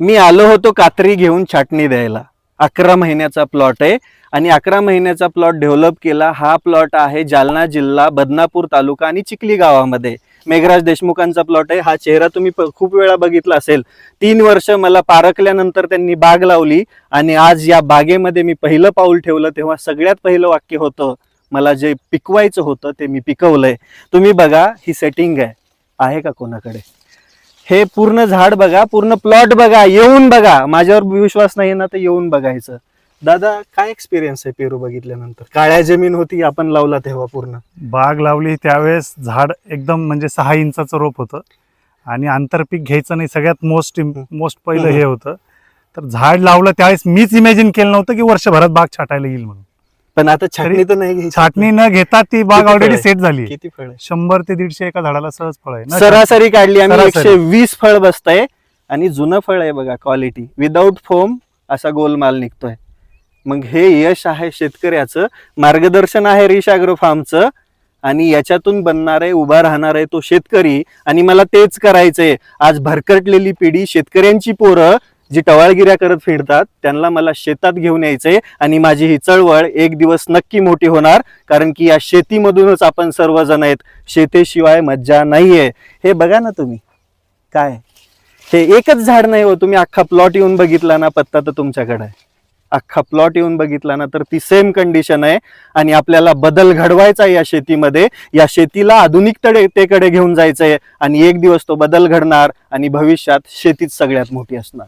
मी आलो होतो कात्री घेऊन छाटणी द्यायला. अकरा महिन्याचा प्लॉट आहे आणि अकरा महिन्याचा प्लॉट डेव्हलप केला. हा प्लॉट आहे जालना जिल्हा बदनापूर तालुका आणि चिखली गावामध्ये. मेघराज देशमुखांचा प्लॉट आहे. हा चेहरा तुम्ही खूप वेळा बघितला असेल. तीन वर्ष मला पारखल्यानंतर त्यांनी बाग लावली आणि आज या बागेमध्ये मी पहिलं पाऊल ठेवलं तेव्हा सगळ्यात पहिलं वाक्य होतं मला जे पिकवायचं होतं ते मी पिकवलंय. तुम्ही बघा ही सेटिंग आहे. आहे का कोणाकडे? हे पूर्ण झाड बघा पूर्ण प्लॉट बघा येऊन बघा. माझ्यावर विश्वास नाही ना तर येऊन बघायचं. दादा काय एक्सपिरियन्स आहे पेरू बघितल्यानंतर? काळ्या जमीन होती आपण लावला तेव्हा पूर्ण. बाग लावली त्यावेळेस झाड एकदम म्हणजे सहा इंचाचं रोप होतं. आणि आंतरपीक घ्यायचं नाही सगळ्यात मोस्ट मोस्ट पहिलं हे होतं. तर झाड लावलं त्यावेळेस मीच इमॅजिन केलं नव्हतं की वर्षभरात बाग छाटायला येईल म्हणून. पण आता छाटणी तर नाही घ्यायची. छाटणी न घेता ती बाग किती फळ ऑलरेडी आहे? सेट झाली किती फळ? शंभर ते दीडशे एका झाडाला सहज फळ आहे न सरासरी काढली आम्ही सरासरी. एकशे वीस फळ बसतंय आणि जुनं फळ आहे बघा क्वालिटी विदाऊट फोम असा गोलमाल निघतोय मग हे यश आहे शेतकऱ्याचं मार्गदर्शन आहे रिश अॅग्रो फार्मचं आणि याच्यातून बनणार आहे उभा राहणार आहे तो शेतकरी आणि मला तेच करायचंय आज भरकटलेली पिढी शेतकऱ्यांची पोरं जी टवाळगिऱ्या करत फिरतात त्यांना मला शेतात घेऊन यायचंय आणि माझी ही चळवळ एक दिवस नक्की मोठी होणार कारण की या शेतीमधूनच आपण सर्वजण आहेत. शेतीशिवाय मज्जा नाहीये. हे बघा ना तुम्ही. काय? हे एकच झाड नाही हो तुम्ही अख्खा प्लॉट येऊन बघितला ना पत्ता तर तुमच्याकडे आहे. अख्खा प्लॉट येऊन बघितला ना तर ती सेम कंडिशन आहे. आणि आपल्याला बदल घडवायचा आहे या शेतीमध्ये. या शेतीला आधुनिकतेकडे घेऊन जायचंय आणि एक दिवस तो बदल घडणार आणि भविष्यात शेतीच सगळ्यात मोठी असणार.